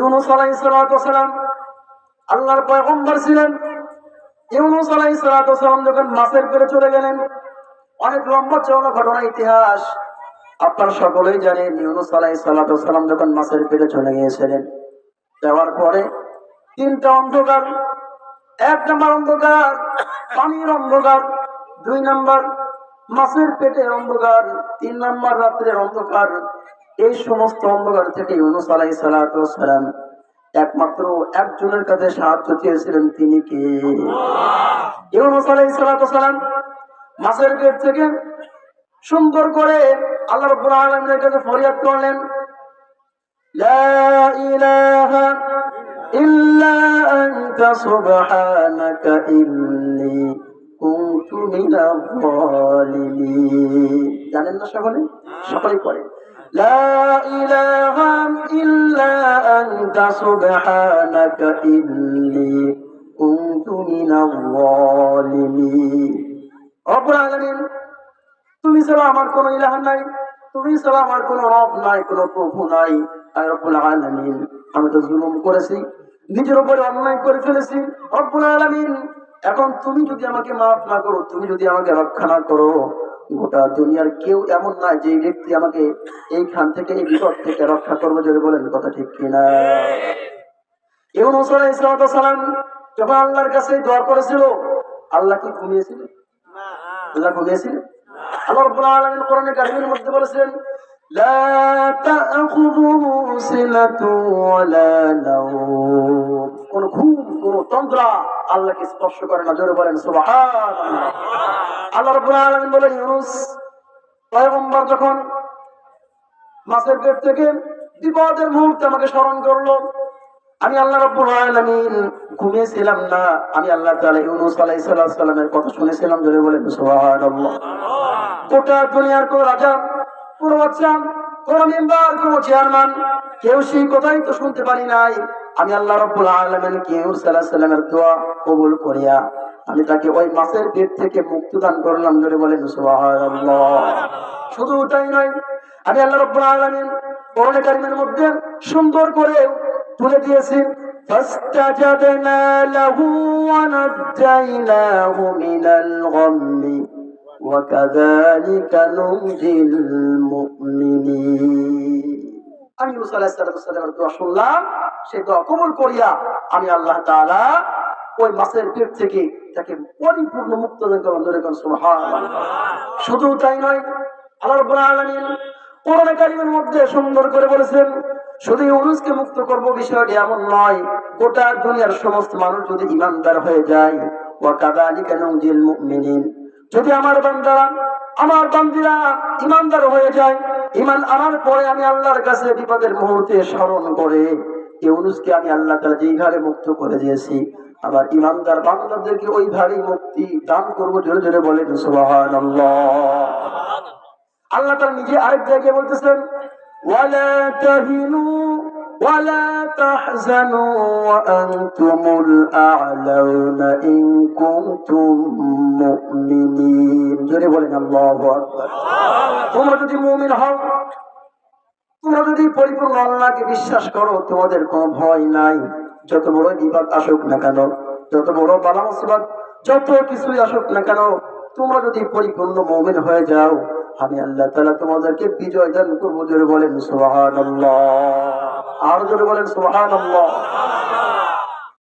ইউনুস আলাইসালাম আল্লাহর পয়গম্বর ছিলেন। ইউনুস আলাইসালাম যখন মাছের পেরে চলে গেলেন, অনেক লম্বা চওড়া ঘটনা, ইতিহাস আপনার সকলেই জানেন, ইউনুস আলাইসালাম যখন মাছের পেরে চলে গিয়েছিলেন, যাওয়ার পরে তিনটা অন্ধকার, এক নম্বর অন্ধকার, পানির অন্ধকার, দুই নম্বর মাছের পেটের অন্ধকার, তিন নম্বর রাত্রের অন্ধকার এই সমস্ত অন্ধকার থেকে ইউনুস আলাই সালাম একমাত্র একজনের কাছে সাহায্য চেয়েছিলেন তিনি কে ইউনুস আলাই সালাম মাছের পেট থেকে সুন্দর করে আল্লাহ রব্বুল আলমের কাছে ফরিয়াদ করলেন لا إله إلا أنت سبحانك إني كنت من الظالمين জানেন না সকলে সকলেই করে لا إله إلا أنت سبحانك إني كنت من الظالمين رب العالمين তুমি ছাড়া আমার কোনো ইলাহ নাই তুমি ছাড়া আমার কোনো রব নাই কোনো প্রভু নাই আর রব্বুল আলামিন আমি তো জুলুম করেছি নিজের উপরে অন্যায় করে ফেলেছি রব্বুল আলামিন এখন তুমি যদি আমাকে মাফ না করো তুমি যদি আমাকে রক্ষা না করো গোটা দুনিয়ার কেউ এমন নাই যে ব্যক্তি আমাকে এইখান থেকে, এই বিপদ থেকে রক্ষা করবে যদি বলেন কথা ঠিক কিনা। ইউনুস আলাইহিস সালাম যখন আল্লাহর কাছে দোয়া করেছিল, আল্লাহ কি ঘুমিয়েছিল আল্লাহ ঘুমিয়েছিল কোন ঘুম, কোন তন্দ্রা আল্লাহকে স্পর্শ করে না, জোরে বলেন আল্লাহ বলেন, ইউনুস, পয়গম্বর যখন মাছের পেট থেকে বিপদের মুহূর্তে আমাকে স্মরণ করল, আমি আল্লাহ রাব্বুল আলামিন ঘুমিয়েছিলাম না, আমি আল্লাহ তাআলা ইউনুস আলাইহিস কথা শুনেছিলাম, জোরে বলেন, সুবহানাল্লাহ। গোটা দুনিয়ার কোন রাজা, কোন বাচ্চা কোন মেম্বার, কোন চেয়ারম্যান, কেউ সেই কথাই তো শুনতে পারি নাই। আমি আল্লাহ রাব্বুল আলামিন কে ইউনুস আলাইহিস সালামের দোয়া কবুল করিয়া আমি তাকে ওই মাছের পেট থেকে মুক্তি দান করলাম জোরে বলেন সুবহানাল্লাহ শুধু তাই নয় আমি আল্লাহ রাব্বুল আলামিন কোরআনে কারিমের মধ্যে সুন্দর করে তুলে দিয়েছি فاستجبنا له ونجيناه من الغم وكذلك ننجي المؤمنين আমি মুসা আলাহিসাল্লামের দোয়া শুনলাম সেই দোয়া কবুল করিয়া আমি আল্লাহ ওই মাছের পেট থেকে তাকে পরিপূর্ণ মুক্ত শুধু তাই নয় সমস্ত মানুষ যদি ইমানদার হয়ে যায় যদি আমার আমার ইমানদার হয়ে যায় ইমান আনার পরে আমি আল্লাহর কাছে বিপদের মুহূর্তে স্মরণ করে ইউনুসকে আমি আল্লাহ তাআলা যেই ঘরে মুক্ত করে দিয়েছি আবার ইমানদার বান্দাদেরকে ওই ভারী মুক্তি দান করব জোরে জোরে সুবহানাল্লাহ। আল্লাহ তার নিজে আরেক জায়গায় বলতেছেন তোমরা যদি মুমিন হও তোমরা যদি পরিপূর্ণ আল্লাহকে বিশ্বাস করো, তোমাদের কোনো ভয় নাই। যত বড় বিপদ আসুক না কেন, যত বড় বালা যত কিছুই আসুক না কেন, তোমরা যদি পরিপূর্ণ মমিন হয়ে যাও, আমি আল্লাহ তালা তোমাদেরকে বিজয় দান করব। জোরে বলেন সোহান আর জোরে বলেন, সুবহানাল্লাহ।